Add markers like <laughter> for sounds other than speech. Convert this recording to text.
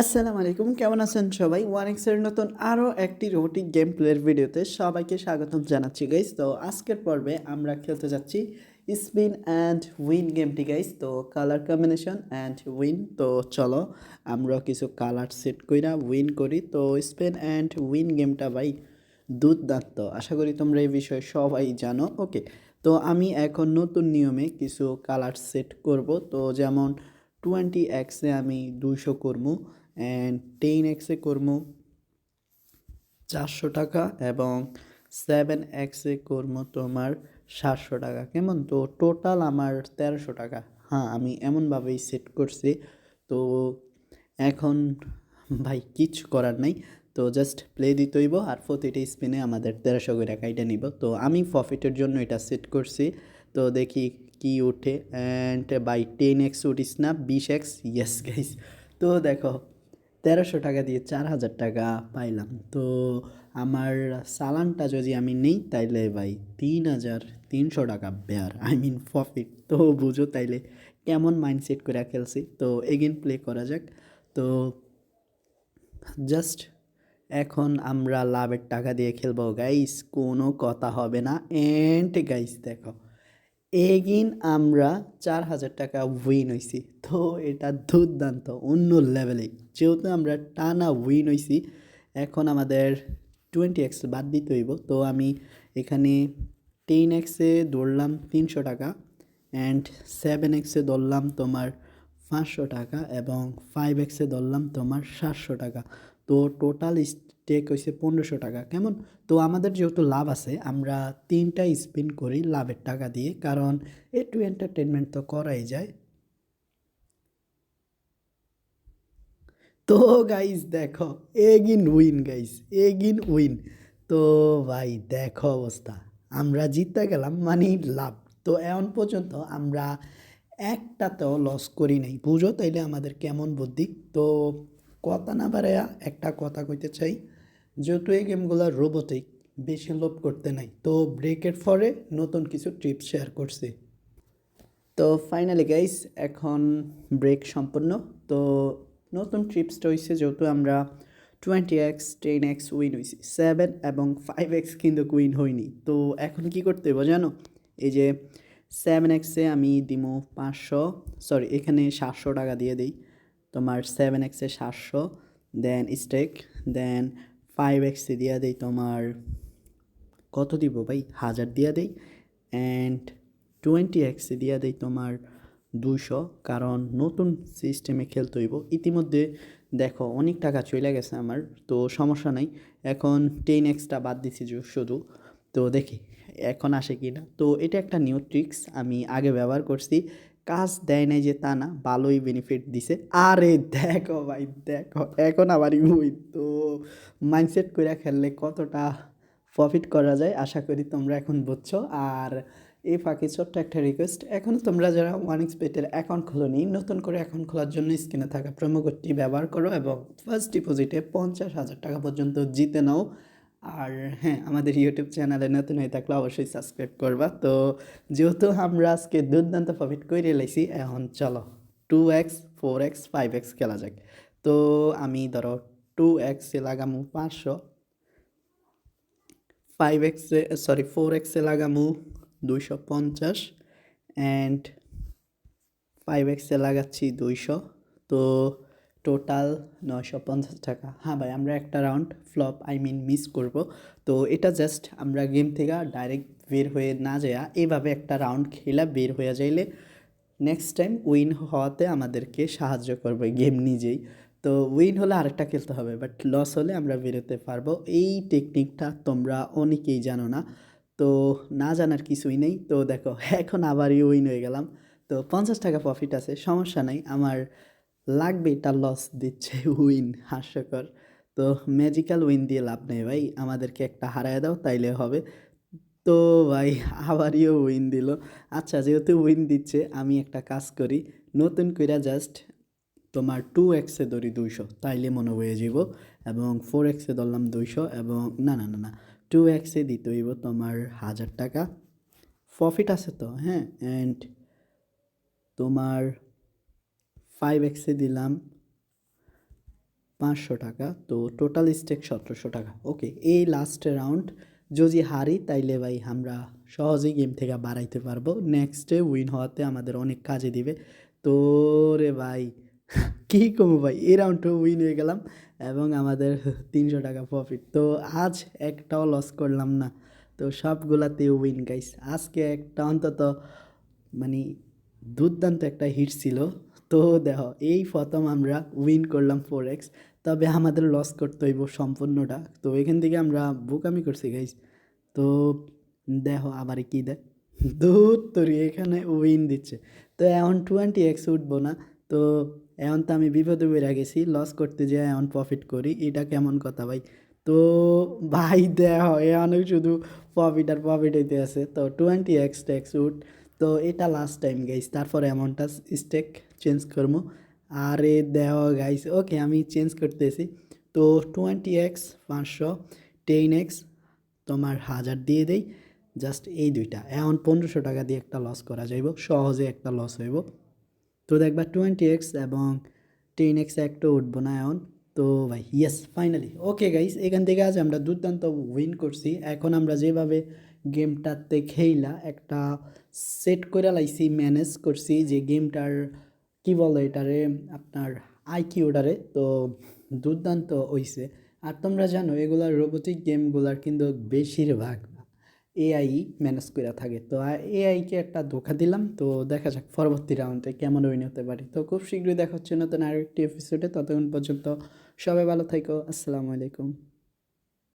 আসসালামু আলাইকুম, কেমন আছেন সবাই? ওয়ান এক্সের নতুন আরও একটি রোবোটিক গেম প্লের ভিডিওতে সবাইকে স্বাগতম জানাচ্ছি গাইস তো আজকের পর্বে আমরা খেলতে যাচ্ছি স্পিন অ্যান্ড উইন গেমটি গাইস তো কালার কম্বিনেশন অ্যান্ড উইন তো চলো, আমরা কিছু কালার সেট কইরা উইন করি। তো স্পিন অ্যান্ড উইন গেমটা ভাই দুর্দান্ত। আশা করি তোমরা এই বিষয়ে সবাই জানো। ওকে তো আমি এখন নতুন নিয়মে কিছু কালার সেট করব। তো যেমন টোয়েন্টি এক্সে আমি দুইশো করব অ্যান্ড টেন এক্সে করব চারশো টাকা এবং সেভেন এক্সে করব তোমার সাতশো টাকা। কেমন? তো টোটাল আমার তেরোশো টাকা। হ্যাঁ আমি এমনভাবেই সেট করছি। তো এখন ভাই কিচ্ছু করার নাই। তো জাস্ট প্লে দিতে হইব আর প্রতিটা স্পিনে আমাদের তেরোশো করে কাইটা নিব। তো আমি প্রফিটের জন্য এটা সেট করছি। তো দেখি কি ওঠে অ্যান্ড বাই টেন এক্স উঠিস না, বিশ এক্স ইয়েস গাইস তো দেখো তেরোশো টাকা দিয়ে চার হাজার টাকা পাইলাম। তো আমার চালানটা যদি আমি নেই তাইলে ভাই তিন হাজার তিনশো টাকা বেয়ার আই মিন প্রফিট তো বুঝো তাইলে কেমন মাইন্ডসেট করে খেলছি। তো এগেন প্লে করা যাক। তো জাস্ট এখন আমরা লাভের টাকা দিয়ে খেলব। গাইস কোনো কথা হবে না। এন্ড গাইস দেখো এগিন আমরা চার হাজার টাকা উইন হয়েছি তো এটা দুর্দান্ত, অন্য লেভেলে যেহেতু আমরা টানা উইন হয়েছি এখন আমাদের টোয়েন্টি এক্স বাদ দিতে হইব। তো আমি এখানে টেন এক্সে দৌড়লাম তিনশো টাকা অ্যান্ড সেভেন এক্সে ধরলাম তোমার পাঁচশো টাকা এবং ফাইভ এক্সে ধরলাম তোমার সাতশো টাকা। তো টোটাল স্টেক হয়েছে পনেরোশো টাকা, কেমন? তো আমাদের যেহেতু লাভ আছে, আমরা তিনটা স্পিন করি লাভের টাকা দিয়ে, কারণ একটু এন্টারটেনমেন্ট তো করাই যায়। তো গাইস দেখো, again win guys again win তো ভাই, দেখো অবস্থা, আমরা জিততে গেলাম মানে লাভ। তো এখন পর্যন্ত আমরা একটাতেও লস করি নাই। বুঝো তাইলে আমাদের কেমন বুদ্ধি? তো কথা না বাড়াইয়া একটা কথা কইতে চাই যেহেতু এই গেমগুলো রোবোটিক বেশি লোভ করতে নাই। তো ব্রেকের পরে নতুন কিছু টিপস শেয়ার করছি। তো ফাইনালি গাইস এখন ব্রেক সম্পূর্ণ। তো নতুন ট্রিপসটা হয়েছে যেহেতু আমরা twenty X ten X win হয়েছি সেভেন এবং ফাইভ এক্স কিন্তু উইন হয়নি। তো এখন কি করতে হবে জানো? এই যে সেভেন এক্সে আমি দিমো পাঁচশো সরি এখানে সাতশো টাকা দিয়ে দিই। তোমার সেভেন এক্সে সাতশো দেন স্টেক দেন ফাইভ এক্সে দিয়া দিই তোমার, কত দিব ভাই? হাজার দিয়ে দেই। অ্যান্ড টোয়েন্টি এক্সে দিয়ে দেই তোমার দুশো কারণ নতুন সিস্টেমে খেলতে হইব। ইতিমধ্যে দেখো, অনেক টাকা চলে গেছে আমার, তো সমস্যা নাই। এখন টেন এক্সটা বাদ দিছি শুধু। তো দেখি, এখন আসে কি না তো এটা একটা নিউ ট্রিক্স আমি আগে ব্যবহার করছি। কাজ দেয় নাই যে তা না, ভালোই বেনিফিট দিছে। আরে দেখো ভাই, দেখো, এখন আবার উইন তো মাইন্ডসেট করে খেললে কতটা প্রফিট করা যায়, আশা করি তোমরা এখন বুঝছ। আর এই ফাঁকে ছোট্ট একটা রিকোয়েস্ট এখন তোমরা যারা ওয়ান এক্সপেটের অ্যাকাউন্ট খোলোনি, নতুন করে অ্যাকাউন্ট খোলার জন্য স্ক্রিনে থাকা প্রোমো কোডটি ব্যবহার করো এবং ফার্স্ট ডিপোজিটে পঞ্চাশ হাজার টাকা পর্যন্ত জিতে নাও। আর হ্যাঁ আমাদের ইউটিউব চ্যানেলে নতুন হয়ে থাকলে অবশ্যই সাবস্ক্রাইব করবা। তো যেহেতু আমরা আজকে দুর্দান্ত প্রফিট করে লাইছি, এখন চলো two X four X five X খেলা যাক। তো আমি ধরো টু এক্সে লাগামু পাঁচশো ফাইভ এক্সে সরি ফোর এক্সে লাগামু দুইশো পঞ্চাশ অ্যান্ড ফাইভ এক্সে লাগাচ্ছি দুইশো। তো টোটাল নয়শো পঞ্চাশ টাকা। হ্যাঁ ভাই, আমরা একটা round flop I mean miss করব। তো এটা জাস্ট আমরা গেম থেকে ডাইরেক্ট বের হয়ে না যাওয়া এইভাবে একটা রাউন্ড খেলা বের হয়ে যাইলে নেক্সট টাইম উইন হওয়াতে আমাদেরকে সাহায্য করবে গেম নিজেই। তো উইন হলে আরেকটা খেলতে হবে বাট লস হলে আমরা বেরোতে পারব। এই টেকনিকটা তোমরা অনেকেই জানো না। তো না জানার কিছুই নেই। তো দেখো, এখন আবারই উইন হয়ে গেলাম। তো পঞ্চাশ টাকা প্রফিট আছে, সমস্যা নাই। আমার লাগবে এটা লস দিচ্ছে <laughs> উইন হাস্যকর। তো ম্যাজিক্যাল উইন দিয়ে লাভ নেই ভাই, আমাদেরকে একটা হারায় দাও, তাইলে হবে। তো ভাই, আবারইও উইন দিল। আচ্ছা যেহেতু উইন দিচ্ছে, আমি একটা কাজ করি। নতুন কইরা জাস্ট তোমার টু এক্সে ধরি দুইশো, তাইলে মনে হয়ে যাব এবং ফোর এক্সে ধরলাম দুইশো এবং না না না না টু এক্সে দিতে হইব তোমার হাজার টাকা। প্রফিট আছে তো হ্যাঁ? অ্যান্ড তোমার ফাইভ এক্সে দিলাম পাঁচশো টাকা, তো টোটাল স্টেক সতেরোশো টাকা। ওকে এই লাস্ট রাউন্ড যদি হারি তাইলে ভাই আমরা সহজেই গেম থেকে বাড়াইতে পারব। নেক্সটে উইন হওয়াতে আমাদের অনেক কাজে দিবে। তো রে ভাই, <laughs> কী কমু ভাই? এই রাউন্ডটাও উইন হয়ে গেলাম এবং আমাদের <laughs> তিনশো টাকা প্রফিট তো আজ একটাও লস করলাম না। তো সবগুলাতে উইন গাইস আজকে একটা অন্তত মানে দুর্দান্ত একটা হিট ছিল। তো দেখো, এই প্রথম আমরা উইন করলাম ফোর এক্স তবে আমাদের লস করতে হইব সম্পূর্ণটা। তো এখান থেকে আমরা বোকামি করছি গাইস তো দেখো, আবার কি দেয় দূর তোর এখানে উইন দিচ্ছে। তো এখন টোয়েন্টি এক্স উঠবো না। তো এখন তো আমি বিপদে বেড়ে গেছি লস করতে যেয়ে এখন প্রফিট করি। এটা কেমন কথা, ভাই? তো ভাই দেহ এখনও শুধু প্রফিট আর প্রফিট হইতে আছে। তো টোয়েন্টি এক্স ট্যাক্স উঠ। তো এটা লাস্ট টাইম গাইস তারপর অ্যামাউন্টটা স্টেক চেঞ্জ করব আরে দেহ গাইস ওকে আমি চেঞ্জ করতেছি তো টোয়েন্টি এক্স পাঁচশো টেন এক্স তোমার হাজার দিয়ে দেই জাস্ট এই দুইটা এখন পনেরোশো টাকা দিয়ে একটা লস করা যাইব সহজে একটা লস হইব তো দেখবা টোয়েন্টি এক্স এবং টেন এক্স একটা উঠবো না এখন তো ভাই ইয়েস ফাইনালি ওকে গাইস এখান থেকে আজ আমরা দুর্দান্ত উইন করছি এখন আমরা যেভাবে গেমটাতে খেইলা একটা সেট করে লাইছি ম্যানেজ করছি যে গেমটার কি বলে এটারে? আপনার আইকিউটারে তো দুর্দান্ত হইছে। আর তোমরা জানো এগুলার রোবোটিক গেমগুলার কিন্তু বেশিরভাগ এআই ম্যানেজ করে থাকে। তো এআইকে একটা ধোকা দিলাম। তো দেখা যাক পরবর্তী রাউন্ডে কেমন উইন হতে পারি। তো খুব শীঘ্রই দেখা হচ্ছে নতুন আরেকটি এপিসোডে ততক্ষণ পর্যন্ত সবাই ভালো থাকো। আসসালামু আলাইকুম।